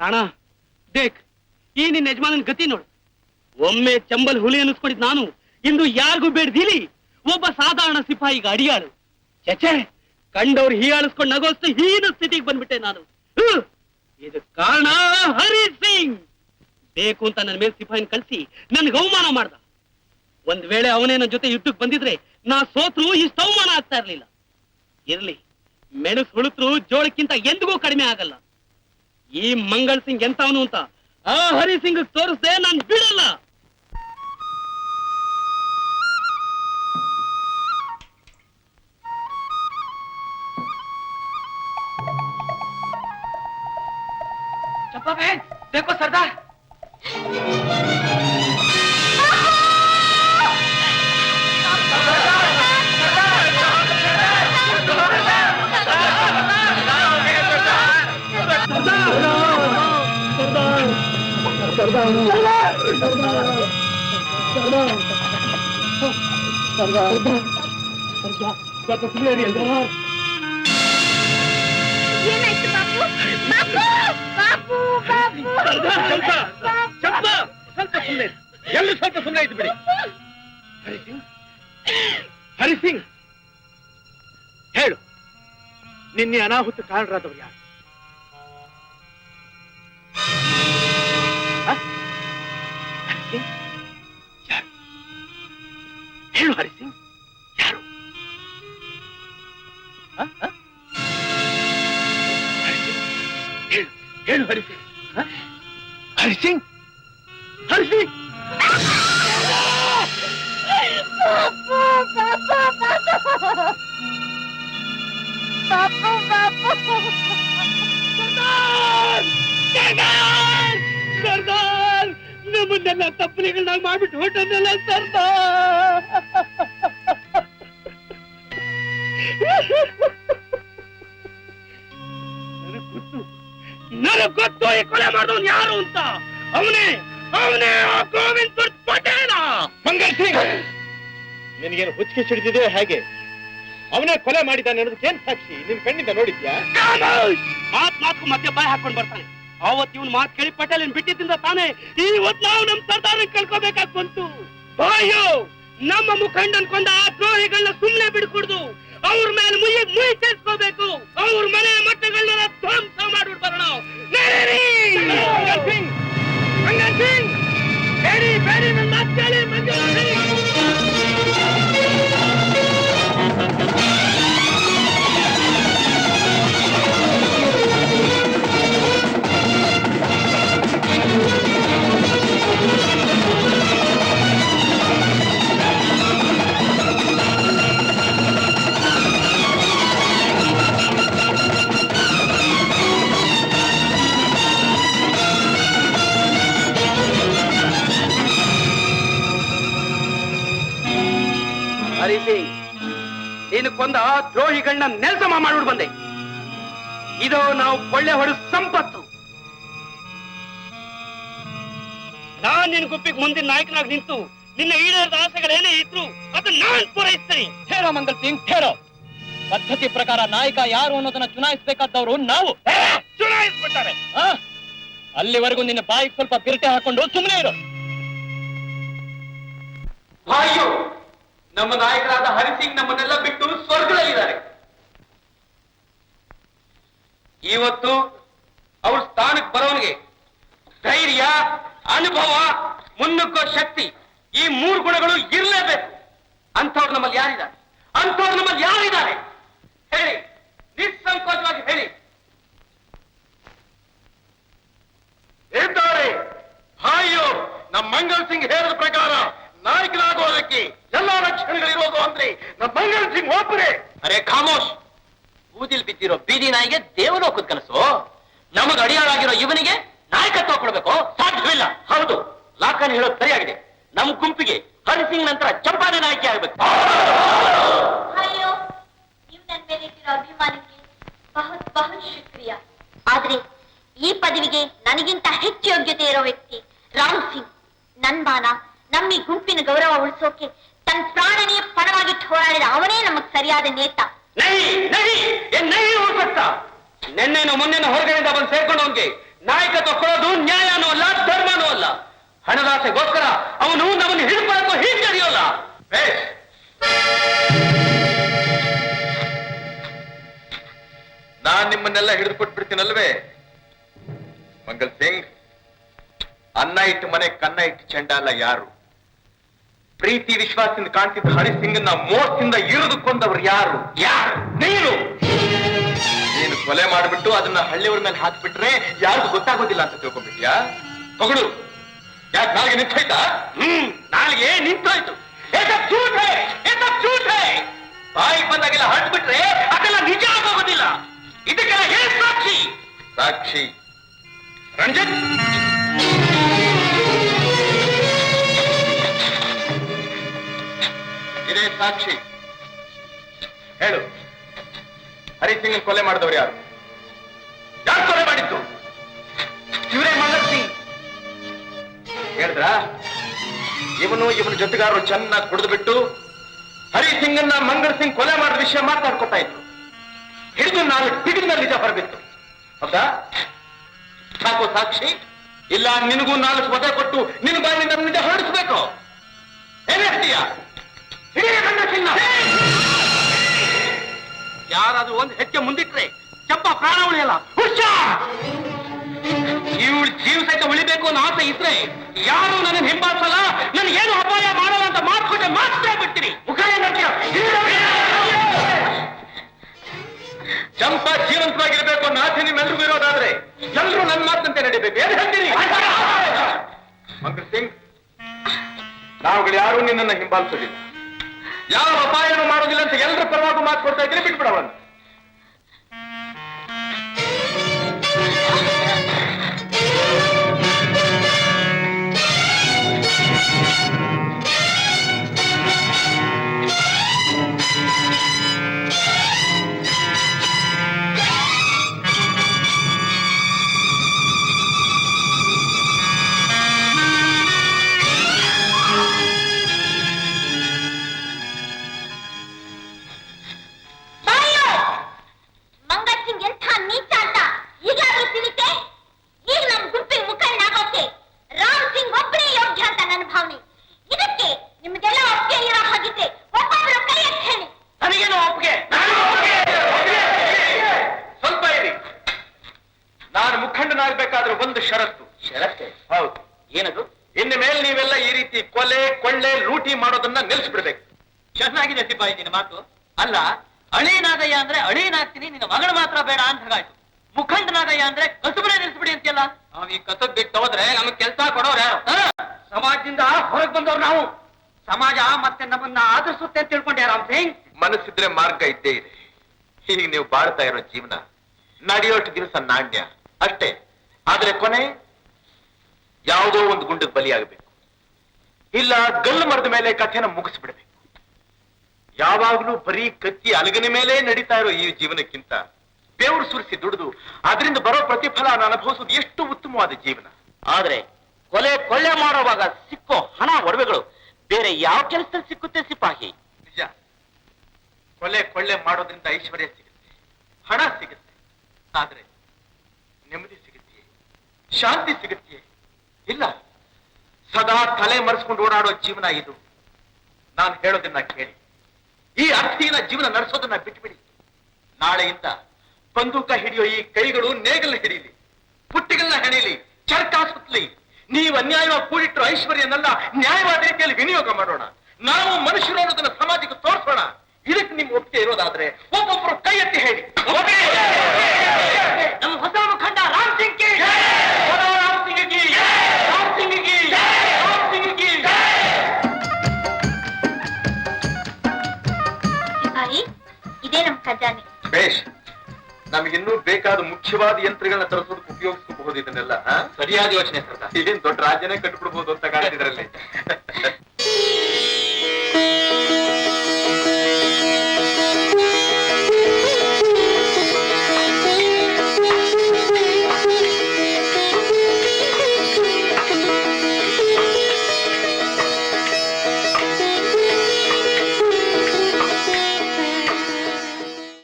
ರಾಣ ದೇಕ್ ಈ ನಿನ್ನ ಯಜಮಾನನ ಗತಿ ನೋಡು. ಒಮ್ಮೆ ಚಂಬಲ್ ಹುಲಿ ಅನ್ನಿಸ್ಕೊಂಡಿದ್ ನಾನು, ಇಂದು ಯಾರಿಗೂ ಬೇಡ್ದಿಲಿ. ಒಬ್ಬ ಸಾಧಾರಣ ಸಿಪಾಯಿಗ ಅಡಿಯಾಳು. ಚಚೆ ಕಂಡವ್ರು ಹೀಯಾಳಿಸ್ಕೊಂಡು ನಗೋಷ್ಟು ಹೀನ ಸ್ಥಿತಿಗೆ ಬಂದ್ಬಿಟ್ಟೆ ನಾನು. ಇದು ಕಾರಣ ಹರಿ ಸಿಂಗ್. ಬೇಕು ಅಂತ ನನ್ನ ಮೇಲೆ ಸಿಪಾಯಿನ ಕಳಿಸಿ ನನ್ಗೆ ಅವಮಾನ ಮಾಡ್ದ. ಒಂದ್ ವೇಳೆ ಅವನೇ ನನ್ನ ಜೊತೆ ಯುದ್ಧಕ್ಕೆ ಬಂದಿದ್ರೆ ನಾ ಸೋತ್ರು, ಇಷ್ಟು ಅವಮಾನ ಆಗ್ತಾ ಇರ್ಲಿಲ್ಲ. ಇರ್ಲಿ, ಮೆಣಸು ಹುಳುತ್ರು ಜೋಳಕ್ಕಿಂತ ಎಂದಿಗೂ ಕಡಿಮೆ ಆಗಲ್ಲ. ಈ ಮಂಗಳ್ ಸಿಂಗ್ ಎಂತವನು ಅಂತ ಆ ಹರಿ ಸಿಂಗ್ ತೋರಿಸ್ದೆ ನಾನ್ ಬಿಡಲ್ಲ चंपा बहन देखो सरदार ಸ್ವಲ್ಪ ಸುಮ್ಮನೆ ಎಲ್ಲ ಸ್ವಲ್ಪ ಸುಮ್ಮನೆ ಇದ್ದು ಬಿಡಿ ಹರಿ ಸಿಂಗ್ ಹರಿ ಸಿಂಗ್ ಹೇಳು ನಿನ್ನೆ ಅನಾಹುತ ಕಾರಣರಾದವರು ಯಾರು ಸಿಂಗ್? ಯಾರು? ಹೇಳು ಹರಿ ಸಿಂಗ್ ಯಾರು ಹ? ಹ? ಹರಿ ಸಿಂಗ್? ಹೇಳು ಹೇಳು ಹರಿ ಸಿಂಗ್ ಹ? ಹರಿ ಸಿಂಗ್ ಹರಿ ಸಿಂಗ್ ನಮ್ಮನ್ನೆಲ್ಲ ತಪ್ಪಲಿಗಳನ್ನ ಮಾಡ್ಬಿಟ್ಟು ಹೊಟ್ಟೆಲ್ಲ ಸರ್ದಾರ್ ನನಗ್ ಗೊತ್ತು. ಈ ಕೊಲೆ ಮಾಡೋನ್ ಯಾರು ಅಂತ. ಅವನೇ ಅವನೇ ಆ ಗೋವಿಂದ್ ಪಟೇಲ. ಮಂಗಲ್ ಸಿಂಗ್ ನಿನಗೇನು ಹುಚ್ಚಿಗೆ ಸಿಡಿದಿದೆ ಹೇಗೆ? ಅವನೇ ಕೊಲೆ ಮಾಡಿದ್ದಾನೆ ಅನ್ನೋದಕ್ಕೇನ್ ಸಾಕ್ಷಿ? ನಿನ್ ಕಣ್ಣಿಂದ ನೋಡಿದ್ಯಾ? ಮಾತ್ ಮಾತು ಮತ್ತೆ ಬಾಯ್ ಹಾಕೊಂಡ್ ಬರ್ತಾನೆ. ಅವತ್ ಇವನ್ ಮಾತ್ ಕೇಳಿ ಪಟೇಲ್ ಬಿಟ್ಟಿದ್ದಿಂದ ತಾನೇ ಇವತ್ ನಾವು ನಮ್ ಸರ್ದಾರ ಕಳ್ಕೋಬೇಕಾಗ್ ಬಂತು ಬಾಯೋ ನಮ್ಮ ಮುಖಂಡನ್ ಅನ್ಕೊಂಡ ಆ ದ್ರೋಹಿಗಳನ್ನ ಸುಮ್ನೆ ಬಿಡ್ಕೊಡ್ದು. ಅವ್ರ ಮೇಲೆ ಮುಯ್ಯ, ಮುಯ್ ಸೇರಿಸ್ಕೋಬೇಕು ಅವ್ರ ಮನೆ ಮಟ್ಟಗಳನ್ನೆಲ್ಲ ಧ್ವಂಸ ಮಾಡ್ಬಿಟ್ಟು ಬರೋಣ ದ್ರೋಹಿಗಳನ್ನ ನೆಲಸಮ ಮಾಡ್ಬಿಟ್ಟು ಬಂದೆ. ಇದು ನಾವು ಕೊಳ್ಳೆ ಹೊಡೆದ ಸಂಪತ್ತು. ನಾನ್ ನಿನ್ ಗುಪ್ಪಿಗೆ ಮುಂದಿನ ನಾಯಕನಾಗಿ ನಿಂತು ನಿನ್ನ ಈಡೇರದ ಆಸೆಗಳೇನೇ ಇದ್ರು ಅದನ್ನ ನಾನು ಪೂರೈಸ್ತೀನಿ. ಹೇರೋ ಮಂಗಲ್ ಸಿಂಗ್ ಹೇರೋ ಪದ್ಧತಿ ಪ್ರಕಾರ ನಾಯಕ ಯಾರು ಅನ್ನೋದನ್ನ ಚುನಾಯಿಸಬೇಕಾದವರು ನಾವು. ಚುನಾಯಿಸ್ಬಿಟ್ಟಾರೆ. ಅಲ್ಲಿವರೆಗೂ ನಿನ್ನ ಬಾಯಿಗೆ ಸ್ವಲ್ಪ ಬಿರಟೆ ಹಾಕೊಂಡು ಸುಮ್ಮನೆ ಇರು. ಅಯ್ಯೋ ನಮ್ಮ ನಾಯಕರಾದ ಹರಿಸಿಂಗ್ ನಮ್ಮನ್ನೆಲ್ಲ ಬಿಟ್ಟು ಸ್ವರ್ಗದಲ್ಲಿದ್ದಾರೆ. ಇವತ್ತು ಅವ್ರ ಸ್ಥಾನಕ್ಕೆ ಬರೋನಿಗೆ ಧೈರ್ಯ, ಅನುಭವ, ಮುನ್ನುಗ್ಗೋ ಶಕ್ತಿ ಈ ಮೂರು ಗುಣಗಳು ಇರಲೇಬೇಕು. ಅಂಥವ್ರು ನಮ್ಮಲ್ಲಿ ಯಾರಿದ್ದಾರೆ? ಅಂಥವ್ರು ನಮ್ಮಲ್ಲಿ ಯಾರಿದ್ದಾರೆ? ಹೇಳಿ, ನಿಸ್ಸಂಕೋಚವಾಗಿ ಹೇಳಿ. ಇದ್ದಾರೆ ಹಾಯೋ ನಮ್ಮ ಮಂಗಲ್ ಸಿಂಗ್ ಹೇಳಿದ ಪ್ರಕಾರ ನಾಯಕನಾಗೋದಕ್ಕೆ ಎಲ್ಲ ಲಕ್ಷಣಗಳಿರೋದು ಅಂದ್ರೆ ನಮ್ಮ ಮಂಗಲ್ ಸಿಂಗ್ ಒಬ್ಬರೇ ಅರೆ ಖಾಮೋಶ್ ಬೂದಿಲ್ ಬಿದ್ದಿರೋ ಬೀದಿ ನಾಯಿಗೆ ದೇವಲೋಕದ ಕನಸು. ನಮಗ ಅಡಿಯಾಳಾಗಿರೋ ಇವನಿಗೆ ನಾಯಕತ್ವ ಕೊಡಬೇಕು, ಸಾಧ್ಯವಿಲ್ಲ. ಹೌದು ಲಾಕನ್ ಹೇಳೋದು ಸರಿಯಾಗಿದೆ. ನಮ್ ಗುಂಪಿಗೆ ಹರಿಸಿಂಗ್ ನಂತರ ಚಂಪಾನೆ ನಾಯಕಿ ಆಗ್ಬೇಕು ಅಯ್ಯೋ ನೀವು ನನ್ನ ಮೇಲೆ ಇಟ್ಟಿರೋ ಅಭಿಮಾನಕ್ಕೆ ಬಹುತ್ ಬಹುತ್ ಶುಕ್ರಿಯ ಆದ್ರೆ ಈ ಪದವಿಗೆ ನನಗಿಂತ ಹೆಚ್ಚು ಯೋಗ್ಯತೆ ಇರೋ ವ್ಯಕ್ತಿ ರಾಮ್ ಸಿಂಗ್ ನನ್ ಮಾನ ನಮ್ಮ ಈ ಗುಂಪಿನ ಗೌರವ ಉಳಿಸೋಕೆ ತನ್ನ ಪ್ರಾಣನೇ ಪಣವಾಗಿಟ್ಟು ಹೋರಾಡಿದ ಅವನೇ ನಮಗ್ ಸರಿಯಾದ ನೇತ ನಹಿ ಮೊನ್ನೆನ ಹೊರಗಡೆಯಿಂದ ಬಂದು ಸೇರ್ಕೊಂಡವನ್ಗೆ ನಾಯಕತ್ವ ಕೊಡೋದು ನ್ಯಾಯನೂ ಅಲ್ಲ ಧರ್ಮನೂ ಅಲ್ಲ. ಹಣದಾಸೆಗೋಸ್ಕರ ಅವನು ನಮ್ಮನ್ನು ಹಿಡ್ಕೊಳ್ಳೋದು ಹಿಂಜರಿಯೋಲ್ಲ ನಾನ್ ನಿಮ್ಮನ್ನೆಲ್ಲ ಹಿಡಿದು ಕೊಟ್ಬಿಡ್ತೀನಲ್ವೇ ಮಂಗಲ್ ಸಿಂಗ್ ಅನ್ನ ಇಟ್ಟು ಮನೆ ಕನ್ನ ಇಟ್ಟು ಚಂಡಾಲ ಯಾರು? ಪ್ರೀತಿ ವಿಶ್ವಾಸದಿಂದ ಕಾಣ್ತಿದ್ದ ಹರಿ ಸಿಂಗನ್ನ ಮೋಸದಿಂದ ಇರಿದುಕೊಂಡವರು ಯಾರು? ಯಾರು? ನೀನು. ಕೊಲೆ ಮಾಡಿಬಿಟ್ಟು ಅದನ್ನ ಹಳ್ಳಿಯವ್ರ ಮೇಲೆ ಹಾಕ್ಬಿಟ್ರೆ ಯಾರಿಗೂ ಗೊತ್ತಾಗೋದಿಲ್ಲ ಅಂತ ತಿಳ್ಕೊಂಡ್ಬಿಟ್ಯಾ ಮಗಳು ಯಾಕೆ ನಾಳೆಗೆ ನಿಂತೋಯ್ತಾ ಹ್ಮ್ ನಾಳೆಗೆ ನಿಂತೋಯ್ತು ಬಾಯಿ ಬಾಯಿಗೆ ಬಂದಾಗೆಲ್ಲ ಹಟ್ಬಿಟ್ರೆ ಅದೆಲ್ಲ ನಿಜ ಆಗೋದಿಲ್ಲ ಇದಕ್ಕೆಲ್ಲ ಏನ್ ಸಾಕ್ಷಿ? ಸಾಕ್ಷಿ. ರಂಜಿತ್. ಇದೇ ಸಾಕ್ಷಿ. ಹೇಳು. ಹರಿ ಸಿಂಗ್ ಕೊಲೆ ಮಾಡಿದವರು ಯಾರು? ಯಾರು ಕೊಲೆ ಮಾಡಿದ್ದು? ಇವರೇ ಮಂಗಲ್ ಸಿಂಗ್. ಹೇಳಿದ್ರ? ಇವನು ಇವನ ಜೊತೆಗಾರರು ಚೆನ್ನಾಗಿ ಕುಡಿದು ಬಿಟ್ಟು ಹರಿ ಸಿಂಗ್ ಅನ್ನ ಮಂಗಳ್ ಸಿಂಗ್ ಕೊಲೆ ಮಾಡಿದ ವಿಷಯ ಮಾತಾಡ್ಕೊತಾ ಇತ್ತು ಹಿಡಿದು ನಾನು ಪಿಡಿದ ನಿಜ ಹೊರಬಿತ್ತು ಹೌದಾ? ಸಾಕು ಸಾಕ್ಷಿ ಇಲ್ಲ ನಿನಗೂ ನಾಲ್ಕು ವಧೆ ಕೊಟ್ಟು ನಿನ್ನ ಬಾಯಿನಿಂದ ನಿಜ ಹೊರಡಿಸ್ಬೇಕು. ಏನ್ ಹೇಳ್ತೀಯ? ಹಿಡಿಯ ಮಂಗಳ ಸಿಂಗ್ನ. ಯಾರಾದ್ರೂ ಒಂದು ಹೆಜ್ಜೆ ಮುಂದಿಟ್ರೆ ಚಪ್ಪ ಪ್ರಾಣ ಉಳಿಯಲ್ಲ ಇವಳು ಜೀವ ಸಹಿತ ಉಳಿಬೇಕು ಅನ್ನೋ ಆಸೆ ಇದ್ರೆ ಯಾರು ನನ್ನ ಹಿಂಬಾಲಿಸಲ್ಲ. ಏನು ಅಪಾಯ ಮಾಡಲ್ಲ ಅಂತ ಮಾತುಕೊಂಡೆ ಮಾತ್ರ ಬಿಡ್ತೀನಿ. ಚಂಪ ಜೀವಂತವಾಗಿರ್ಬೇಕು ಅನ್ನೋ ಆಸೆ ನಿಮ್ಮೆಲ್ರಿಗೂ ಇರೋದಾದ್ರೆ ಎಲ್ಲರೂ ನನ್ನ ಮಾತಂತೆ ನಡಿಬೇಕು. ಏನ್ ಹೇಳ್ತೀರಿ ಮಂಗಲ್ ಸಿಂಗ್ ನಾವುಗಳು ಯಾರು ನಿನ್ನನ್ನು ಹಿಂಬಾಲಿಸೋದಿಲ್ಲ. ಯಾವ ಅಪಾಯನೂ ಮಾಡೋದಿಲ್ಲ ಅಂತ ಎಲ್ಲರ ಪರವಾಗಿ ಮಾತು ಕೊಡ್ತಾ ಇದ್ರೆ ಬಿಟ್ಬಿಡವನ್ ಷರತ್ತು ಹೌದು. ಏನದು? ಇನ್ನು ಮೇಲೆ ನೀವೆಲ್ಲ ಈ ರೀತಿ ಕೊಲೆ ಕೊಳ್ಳೆ ಲೂಟಿ ಮಾಡೋದನ್ನ ನಿಲ್ಸ್ಬಿಡ್ಬೇಕು ಚೆನ್ನಾಗಿದೆ ಸಿಪಾಯಿ ನಿನ್ನ ಮಾತು. ಅಲ್ಲ ಅಳೀನಾಗಯ್ಯ ಅಂದ್ರೆ ಅಳೀನಾಗ್ತೀನಿ ನಿನ್ನ ಮಗಳು ಮಾತ್ರ ಬೇಡ ಅಂತ ಹಾಗಾಯ್ತು. ಮುಖಂಡನಾಗಯ್ಯ ಅಂದ್ರೆ ಕಸುಬನೇ ನಿಲ್ಸ್ಬಿಡಿ ಅಂತೆಲ್ಲ ನಾವ್ ಈ ಕಸಬ್ ಬಿಟ್ಟು ಹೋದ್ರೆ ನಮಗ್ ಕೆಲಸ ಕೊಡೋರು ಯಾರು? ಸಮಾಜದಿಂದ ಹೊರಗ್ ಬಂದವ್ರು ನಾವು. ಸಮಾಜ ಮತ್ತೆ ನಮ್ಮನ್ನ ಆದರಿಸುತ್ತೆ ಅಂತ ತಿಳ್ಕೊಂಡೆ ರಾಮ್ ಸಿಂಗ್? ಮನಸ್ಸಿದ್ರೆ ಮಾರ್ಗ ಇದ್ದೇ ಇದೆ. ಈಗ ನೀವು ಬಾಳ್ತಾ ಇರೋ ಜೀವನ ನಡೆಯೋಷ್ಟು ದಿವಸ ನಾಣ್ಯ. ಅಷ್ಟೇ. ಆದ್ರೆ ಕೊನೆ ಯಾವುದೋ ಒಂದು ಗುಂಡಕ್ಕೆ ಬಲಿಯಾಗಬೇಕು. ಇಲ್ಲ ಗಲ್ಲು ಮರದ ಮೇಲೆ ಕಥೆನ ಮುಗಿಸ್ಬಿಡ್ಬೇಕು. ಯಾವಾಗ್ಲೂ ಬರೀ ಕತ್ತಿ ಅಲಗನ ಮೇಲೆ ನಡೀತಾ ಇರೋ ಈ ಜೀವನಕ್ಕಿಂತ ಬೆವರು ಸುರಿಸಿ ದುಡಿದು ಅದರಿಂದ ಬರೋ ಪ್ರತಿಫಲ ಅನುಭವಿಸೋದು ಎಷ್ಟು ಉತ್ತಮವಾದ ಜೀವನ. ಆದ್ರೆ ಕೊಲೆ ಕೊಳ್ಳೆ ಮಾಡುವಾಗ ಸಿಕ್ಕೋ ಹಣ ಒಡವೆಗಳು ಬೇರೆ ಯಾವ ಕೆಲಸದಲ್ಲಿ ಸಿಕ್ಕುತ್ತೆ ಸಿಪಾಹಿ? ನಿಜ. ಕೊಲೆ ಕೊಳ್ಳೆ ಮಾಡೋದ್ರಿಂದ ಐಶ್ವರ್ಯ ಸಿಗುತ್ತೆ ಹಣ ಸಿಗುತ್ತೆ ಆದ್ರೆ ನೆಮ್ಮದಿ ಸಿಗುತ್ತೆ ಶಾಂತಿ ಸಿಗುತ್ತೆ. ಸದಾ ತಲೆ ಮರೆಸ್ಕೊಂಡು ಓಡಾಡೋ ಜೀವನ ಇದು. ನಾನು ಹೇಳೋದನ್ನ ಕೇಳಿ. ಈ ಅರ್ಥಿನ ಜೀವನ ನಡೆಸೋದನ್ನ ಬಿಟ್ಬಿಡಿ. ನಾಳೆಯಿಂದ ಬಂದೂಕ ಹಿಡಿಯೋ ಈ ಕೈಗಳು ನೇಗಲ್ ಹಿಡೀಲಿ. ಪುಟ್ಟಿಗಳನ್ನ ಹೆಣೀಲಿ. ಚರ್ಕ ಸುತ್ತಲಿ ನೀವು ಅನ್ಯಾಯವಾಗಿ ಕೂಡಿಟ್ಟರು ಐಶ್ವರ್ಯನೆಲ್ಲ, ನ್ಯಾಯವಾದ ರೀತಿಯಲ್ಲಿ ವಿನಿಯೋಗ ಮಾಡೋಣ. ನಾವು ಮನುಷ್ಯರು ಅನ್ನೋದನ್ನ ಸಮಾಜಕ್ಕೆ ತೋರಿಸೋಣ. ಇದಕ್ಕೆ ನಿಮ್ಮ ಒಪ್ಪಿಗೆ ಇರೋದಾದ್ರೆ ಒಬ್ಬೊಬ್ರು ಕೈ ಎತ್ತಿ ಹೇಳಿ. ನಮ್ಮ ನಮಗಿನ್ನೂ ಬೇಕಾದ ಮುಖ್ಯವಾದ ಯಂತ್ರಗಳನ್ನ ತರಿಸೋದಕ್ಕೆ ಉಪಯೋಗಿಸಬಹುದು ಇದನ್ನೆಲ್ಲ? ಸರಿಯಾದ ಯೋಚನೆ ಸರ್ ಇದೇನ್ ದೊಡ್ಡ ರಾಜ್ಯನೇ ಕಟ್ಬಿಡ್ಬೋದು ಅಂತ ಕಾಣ್ತಿದ್ರಲ್ಲಿ